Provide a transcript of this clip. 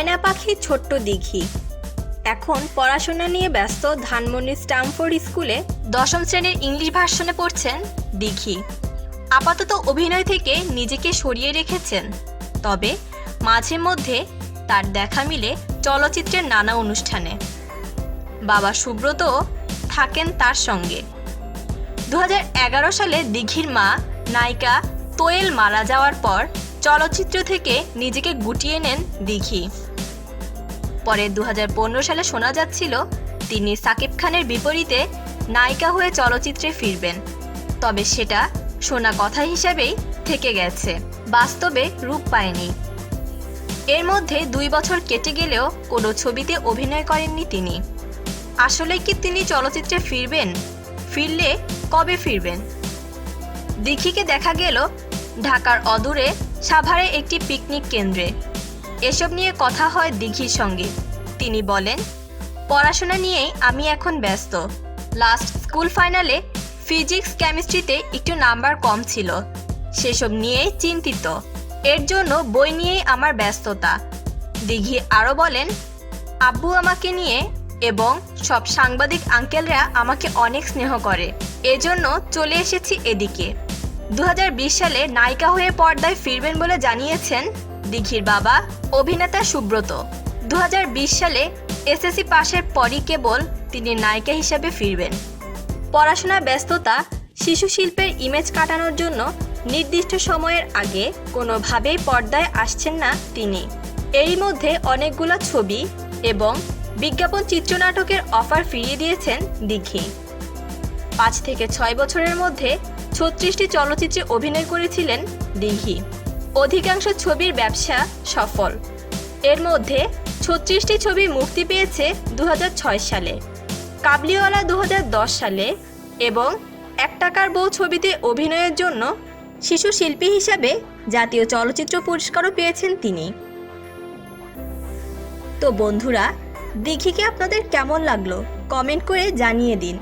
পাখি ছোট্ট দিঘি। এখন পড়াশোনা নিয়ে ব্যস্ত ধানমন্ডি স্টামফোর্ড স্কুলে দশম শ্রেণির ইংলিশ ভার্সনে পড়ছেন দিঘি। আপাতত অভিনয় থেকে নিজেকে সরিয়ে রেখেছেন। তবে মাঝে মধ্যে তার দেখা মিলে চলচ্চিত্রের নানা অনুষ্ঠানে। বাবা সুব্রত থাকেন তার সঙ্গে। দু হাজার এগারো সালে দিঘির মা নায়িকা তোয়েল মারা যাওয়ার পর চলচ্চিত্র থেকে নিজেকে গুটিয়ে নেন দিঘি। পরে দু হাজার পনেরো সালে শোনা যাচ্ছিল, তিনি সাকিব খানের বিপরীতে নায়িকা হয়ে চলচ্চিত্রে ফিরবেন। তবে সেটা শোনা কথা হিসেবেই থেকে গেছে, বাস্তবে রূপ পায়নি। এর মধ্যে দুই বছর কেটে গেলেও কোনো ছবিতে অভিনয় করেননি তিনি। আসলে কি তিনি চলচ্চিত্রে ফিরবেন? ফিরলে কবে ফিরবেন? দিঘিকে দেখা গেল ঢাকার অদূরে সাভারে একটি পিকনিক কেন্দ্রে। এসব নিয়ে কথা হয় দিঘির সঙ্গে। তিনি বলেন, পড়াশোনা নিয়েই আমি এখন ব্যস্ত। লাস্ট স্কুল ফাইনালে ফিজিক্স কেমিস্ট্রিতে একটু নাম্বার কম ছিল। সেসব নিয়েই চিন্তিত। এর জন্য বই নিয়েই আমার ব্যস্ততা। দিঘি আরও বলেন, আব্বু আমাকে নিয়ে এবং সব সাংবাদিক আঙ্কেলরা আমাকে অনেক স্নেহ করে। এজন্য চলে এসেছি এদিকে। দু হাজার বিশ সালে নায়িকা হয়ে পর্দায় ফিরবেন বলে জানিয়েছেন দিঘির বাবা, অভিনেতা সুব্রত। দু হাজার বিশ সালে এসএসসি পাশের পরই কেবল তিনি নায়িকা হিসেবে ফিরবেন। পড়াশোনার ব্যস্ততা, শিশু শিল্পের ইমেজ কাটানোর জন্য নির্দিষ্ট সময়ের আগে কোনোভাবেই পর্দায় আসছেন না তিনি। এরই মধ্যে অনেকগুলো ছবি এবং বিজ্ঞাপন চিত্রনাটকের অফার ফিরিয়ে দিয়েছেন দিঘি। পাঁচ থেকে ছয় বছরের মধ্যে ছত্রিশটি চলচ্চিত্রে অভিনয় করেছিলেন দিঘি। অধিকাংশ ছবির ব্যবসা সফল। এর মধ্যে ছত্রিশটি ছবি মুক্তি পেয়েছে দু হাজার ছয় সালে, কাবলিওয়ালা দু হাজার দশ সালে এবং এক টাকার বউ ছবিতে অভিনয়ের জন্য শিশু শিল্পী হিসাবে জাতীয় চলচ্চিত্র পুরস্কারও পেয়েছেন তিনি। তো বন্ধুরা দিঘিকে আপনাদের কেমন লাগল? কমেন্ট করে জানিয়ে দিন।